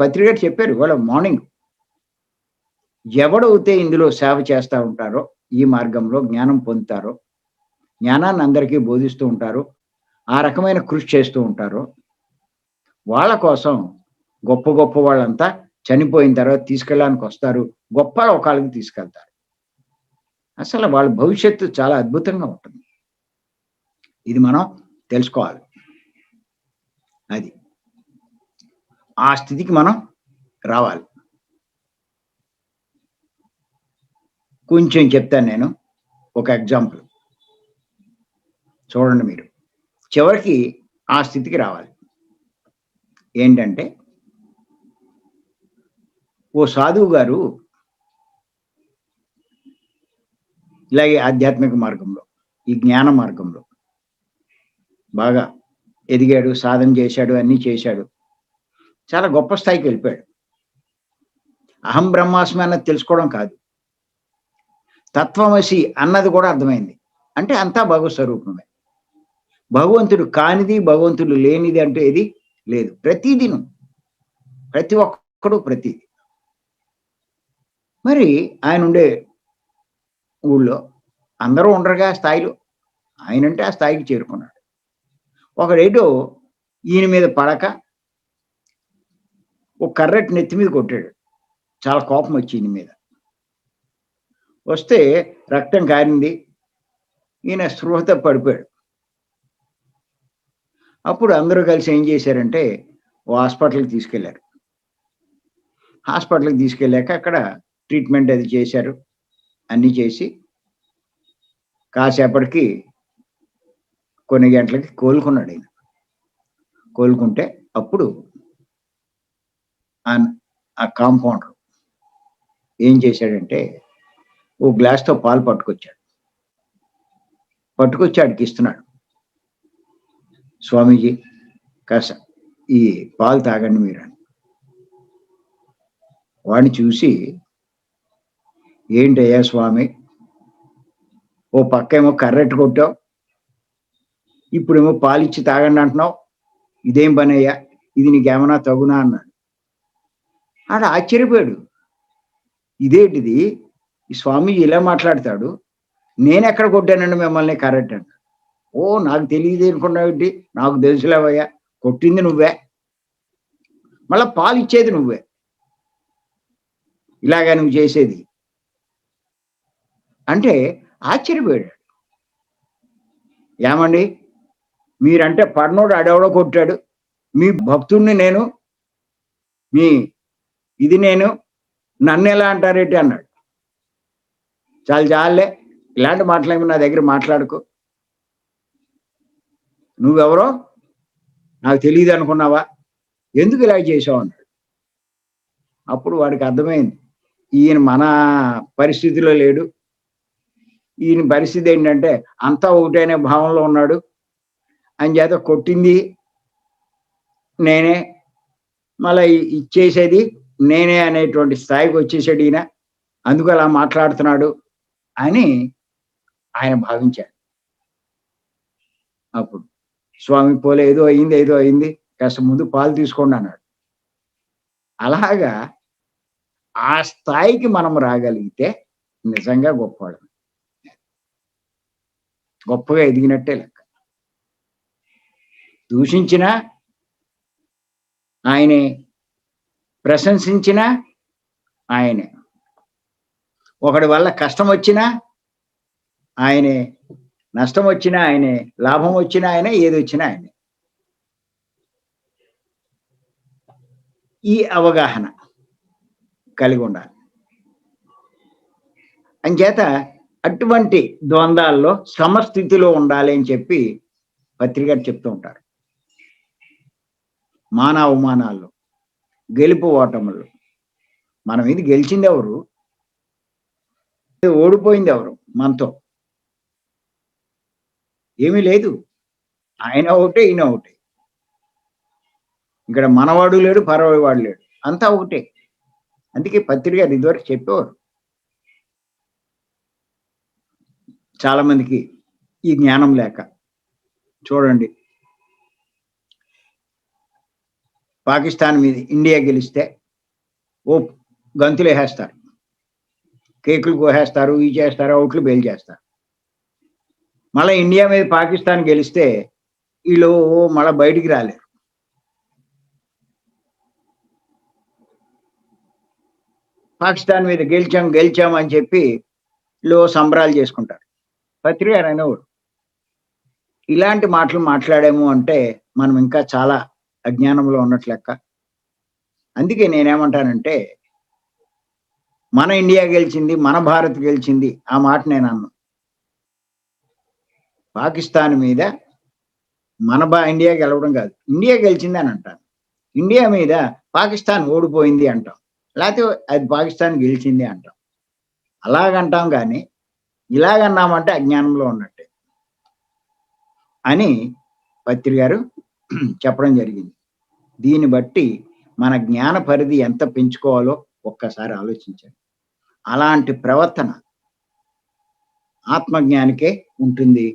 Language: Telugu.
పత్రిక చెప్పారు ఇవాళ మార్నింగ్ ఎవడైతే ఇందులో సేవ చేస్తూ ఉంటారో ఈ మార్గంలో జ్ఞానం పొందుతారో జ్ఞానాన్ని అందరికీ బోధిస్తూ ఉంటారు ఆ రకమైన కృషి చేస్తూ ఉంటారు వాళ్ళ కోసం గొప్ప గొప్ప వాళ్ళంతా చనిపోయిన తర్వాత తీసుకెళ్ళడానికి వస్తారు. గొప్ప లోకాలకు తీసుకెళ్తారు. అసలు వాళ్ళ భవిష్యత్తు చాలా అద్భుతంగా ఉంటుంది. ఇది మనం తెలుసుకోవాలి. అది. ఆ స్థితికి మనం రావాలి. కొంచెం చెప్తాను నేను ఒక ఎగ్జాంపుల్ చూడండి మీరు. చివరికి ఆ స్థితికి రావాలి. ఏంటంటే ఓ సాధువు గారు ఇలాగే ఆధ్యాత్మిక మార్గంలో ఈ జ్ఞాన మార్గంలో బాగా ఎదిగాడు సాధన చేశాడు అన్నీ చేశాడు. చాలా గొప్ప స్థాయికి వెళ్ళిపోయాడు. అహం బ్రహ్మాస్మి అన్నది తెలుసుకోవడం కాదు. తత్వమసి అన్నది కూడా అర్థమైంది. అంటే అంతా భగవ స్వరూపమే భగవంతుడు కానిది భగవంతుడు లేనిది అంటే ఏది లేదు. ప్రతిదినం ప్రతి ఒక్కడు ప్రతిది. మరి ఆయన ఉండే ఊళ్ళో అందరూ ఉండరుగా స్థాయిలో. ఆయనంటే ఆ స్థాయికి చేరుకున్నాడు. ఒకడేటో ఈయన మీద పడక ఒక కర్రెట్ నెత్తి మీద కొట్టాడు. చాలా కోపం వచ్చింది మీద. వస్తే రక్తం కారింది. ఈయన స్పృహత పడిపోయాడు. అప్పుడు అందరూ కలిసి ఏం చేశారంటే ఓ హాస్పిటల్కి తీసుకెళ్ళారు. హాస్పిటల్కి తీసుకెళ్ళాక అక్కడ ట్రీట్మెంట్ అది చేశారు. అన్నీ చేసి కాసేపటికి కొన్ని గంటలకి కోలుకున్నాడు ఆయన కోలుకుంటే అప్పుడు ఆ కాంపౌండర్ ఏం చేశాడంటే ఓ గ్లాస్తో పాలు పట్టుకొచ్చాడు. పట్టుకొచ్చి ఆడికి ఇస్తున్నాడు. స్వామీజీ కాస ఈ పాలు తాగండి మీరు అని. వాడిని చూసి ఏంటయ్యా స్వామి ఓ పక్క ఏమో కర్రెట్టు కొట్టావు ఇప్పుడేమో పాలిచ్చి తాగండి అంటున్నావు ఇదేం పని అయ్యా ఇది నీకేమన్నా తగునా అన్నాడు. ఆడ ఆశ్చర్యపోయాడు. ఇదేంటిది? ఈ స్వామి ఇలా మాట్లాడతాడు నేను ఎక్కడ కొట్టానండి మిమ్మల్ని కరెక్ట్ అండి ఓ నాకు తెలియదు అనుకున్నావు నాకు తెలుసులేవయ్యా కొట్టింది నువ్వే. మళ్ళా పాలు ఇచ్చేది నువ్వే. ఇలాగా నువ్వు చేసేది. అంటే ఆశ్చర్యపోయాడు. ఏమండి? మీరంటే పర్నోడు ఆడెవడో కొట్టాడు. మీ భక్తుడిని నేను మీ ఇది నేను నన్ను ఎలా అంటారేంటి అన్నాడు. చాలు చాలే ఇలాంటి మాటలేమి నా దగ్గర మాట్లాడుకో. నువ్వెవరో నాకు తెలియదు అనుకున్నావా? ఎందుకు ఇలా చేసావు అన్నాడు. అప్పుడు వాడికి అర్థమైంది ఈయన మన పరిస్థితిలో లేడు. ఈయన పరిస్థితి ఏంటంటే అంతా ఒకటైన భావంలో ఉన్నాడు. అని చేత కొట్టింది నేనే మళ్ళీ ఇచ్చేసేది నేనే అనేటువంటి స్థాయికి వచ్చేసాడు ఈయన. అందుకు అలా మాట్లాడుతున్నాడు అని ఆయన భావించాడు. అప్పుడు స్వామి పోలే ఏదో అయింది ఏదో అయింది కాస్త ముందు పాలు తీసుకోండి అన్నాడు. అలాగా ఆ స్థాయికి మనం రాగలిగితే నిజంగా గొప్పవాడు గొప్పగా ఎదిగినట్టే లెక్క. దూషించిన ఆయనే ప్రశంసించిన ఆయనే. ఒకడి వల్ల కష్టం వచ్చినా ఆయనే నష్టం వచ్చినా ఆయనే లాభం వచ్చినా ఆయనే ఏది వచ్చినా ఆయనే. ఈ అవగాహన కలిగి ఉండాలి. అంచేత అటువంటి ద్వంద్వాల్లో సమస్థితిలో ఉండాలి అని చెప్పి పత్రిక చెప్తూ ఉంటారు. మానవమానాల్లో గెలుపు ఓటములు. మనం ఇది గెలిచింది ఎవరు? ఓడిపోయింది ఎవరు? మనతో. ఏమీ లేదు. ఆయన ఒకటే ఈయన ఒకటే. ఇక్కడ మనవాడు లేడు పరవాడు లేడు. అంతా ఒకటే. అందుకే పత్రిక ఇదివరకు చెప్పేవారు. చాలా మందికి ఈ జ్ఞానం లేక. చూడండి. పాకిస్తాన్ మీద ఇండియా గెలిస్తే ఓ గంతులు వేసేస్తారు. కేకులు కోసేస్తారు ఇవి చేస్తారు అవుట్లు బెయిల్ చేస్తారు. మళ్ళీ ఇండియా మీద పాకిస్తాన్ గెలిస్తే వీళ్ళు మళ్ళీ బయటికి రాలేరు. పాకిస్తాన్ మీద గెలిచాం గెలిచాం అని చెప్పి లో సంబరాలు చేసుకుంటారు. పత్రిక అనేవాడు ఇలాంటి మాటలు మాట్లాడాము అంటే మనం ఇంకా చాలా అజ్ఞానంలో ఉన్నట్లు లెక్క. అందుకే నేనేమంటానంటే మన ఇండియా గెలిచింది మన భారత్ గెలిచింది ఆ మాట నేను అన్నాను పాకిస్తాన్ మీద మన బా ఇండియా గెలవడం కాదు. ఇండియా గెలిచింది అని అంటాను. ఇండియా మీద పాకిస్తాన్ ఓడిపోయింది అంటాం. లేకపోతే అది పాకిస్తాన్ గెలిచింది అంటాం. అలాగంటాం కానీ ఇలాగన్నామంటే అజ్ఞానంలో ఉన్నట్టే. అని పత్రి గారు చెప్పడం జరిగింది. దీన్ని బట్టి మన జ్ఞాన పరిధి ఎంత పెంచుకోవాలో ఒక్కసారి ఆలోచించండి. అలాంటి ప్రవర్తన ఆత్మజ్ఞానికే ఉంటుంది.